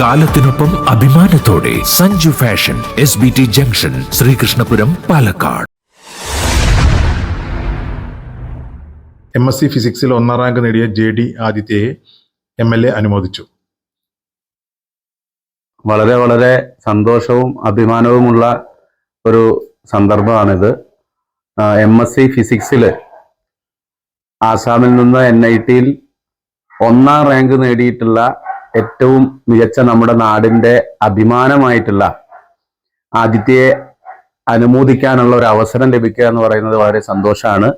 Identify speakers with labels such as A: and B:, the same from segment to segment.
A: കാലത്തിനൊപ്പം അഭിമാനത്തോടെ Sanju fashion S B T junction Sreekrishnapuram Palakkad.
B: M S C ഫിസിക്സിൽ ഒന്നാം rank നേടിയ J D ആദിത്യയെ M L A അനുമോദിച്ചു.
C: വളരെ വളരെ സന്തോഷവും അഭിമാനവുമുള്ള ഒരു സന്ദർഭമാണിത്. എം എസ് സി ഫിസിക്സിൽ ആസാമിൽ നിന്ന് എൻ ഐ ടിയിൽ ഒന്നാം റാങ്ക് നേടിയിട്ടുള്ള ഏറ്റവും മികച്ച നമ്മുടെ നാടിന്റെ അഭിമാനമായിട്ടുള്ള ആദിത്യയെ അനുമോദിക്കാനുള്ള ഒരു അവസരം ലഭിക്കുക എന്ന് പറയുന്നത് വളരെ സന്തോഷമാണ്.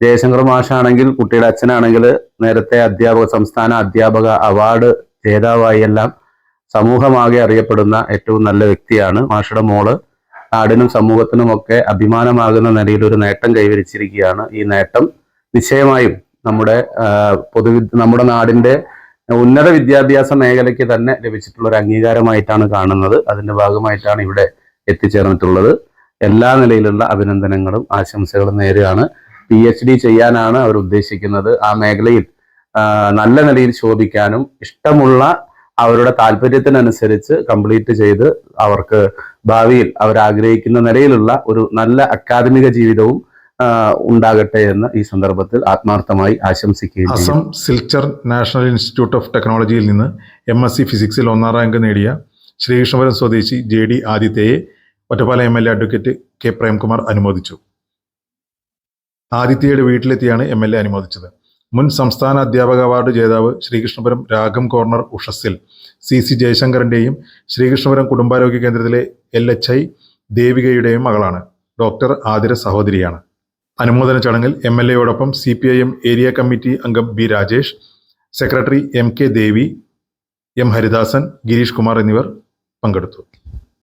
C: ജയശങ്കർ മാഷാണെങ്കിൽ കുട്ടിയുടെ അച്ഛനാണെങ്കിൽ നേരത്തെ അധ്യാപക സംസ്ഥാന അധ്യാപക അവാർഡ് ജേതാവായി എല്ലാം സമൂഹമാകെ അറിയപ്പെടുന്ന ഏറ്റവും നല്ല വ്യക്തിയാണ് മാഷയുടെ മോൾ. നാടിനും സമൂഹത്തിനും ഒക്കെ അഭിമാനമാകുന്ന നിലയിൽ ഒരു നേട്ടം കൈവരിച്ചിരിക്കുകയാണ് ഈ നേട്ടം. നിശ്ചയമായും നമ്മുടെ പൊതുവി പൊതു നമ്മുടെ നാടിന്റെ ഉന്നത വിദ്യാഭ്യാസ മേഖലയ്ക്ക് തന്നെ ലഭിച്ചിട്ടുള്ള ഒരു അംഗീകാരമായിട്ടാണ് കാണുന്നത്. അതിന്റെ ഭാഗമായിട്ടാണ് ഇവിടെ എത്തിച്ചേർന്നിട്ടുള്ളത്. എല്ലാ നിലയിലുള്ള അഭിനന്ദനങ്ങളും ആശംസകളും നേരെയാണ്. പി എച്ച് ഡി ചെയ്യാനാണ് അവർ ഉദ്ദേശിക്കുന്നത്. ആ മേഖലയിൽ നല്ല നിലയിൽ ശോഭിക്കാനും ഇഷ്ടമുള്ള അവരുടെ താല്പര്യത്തിനനുസരിച്ച് കംപ്ലീറ്റ് ചെയ്ത് അവർക്ക് ഭാവിയിൽ അവർ ആഗ്രഹിക്കുന്ന നിലയിലുള്ള ഒരു നല്ല അക്കാദമിക ജീവിതവും ഉണ്ടാകട്ടെ എന്ന് ഈ സന്ദർഭത്തിൽ ആത്മാർത്ഥമായി ആശംസിക്കുകയും
B: Assam Silchar national institute of ടെക്നോളജിയിൽ നിന്ന് എം എസ് സി ഫിസിക്സിൽ ഒന്നാം റാങ്ക് നേടിയ ശ്രീകൃഷ്ണപുരം സ്വദേശി J D ആദിത്യയെ Ottapalam M L A advocate K Premkumar അനുമോദിച്ചു. ആദിത്യയുടെ വീട്ടിലെത്തിയാണ് എം എൽ എ അനുമോദിച്ചത്. മുൻ സംസ്ഥാന അധ്യാപക അവാർഡ് ജേതാവ് ശ്രീകൃഷ്ണപുരം രാഗം കോർണർ ഉഷസിൽ സി സി ജയശങ്കറിന്റെയും ശ്രീകൃഷ്ണപുരം കുടുംബാരോഗ്യ കേന്ദ്രത്തിലെ എൽ എച്ച് ഐ ദേവികയുടെയും മകളാണ്. ഡോക്ടർ ആതിര സഹോദരിയാണ്. അനുമോദന ചടങ്ങിൽ M L എയോടൊപ്പം C P I M area committee അംഗം B Rajesh secretary M K Devi M Haridasan Girish Kumar എന്നിവർ പങ്കെടുത്തു.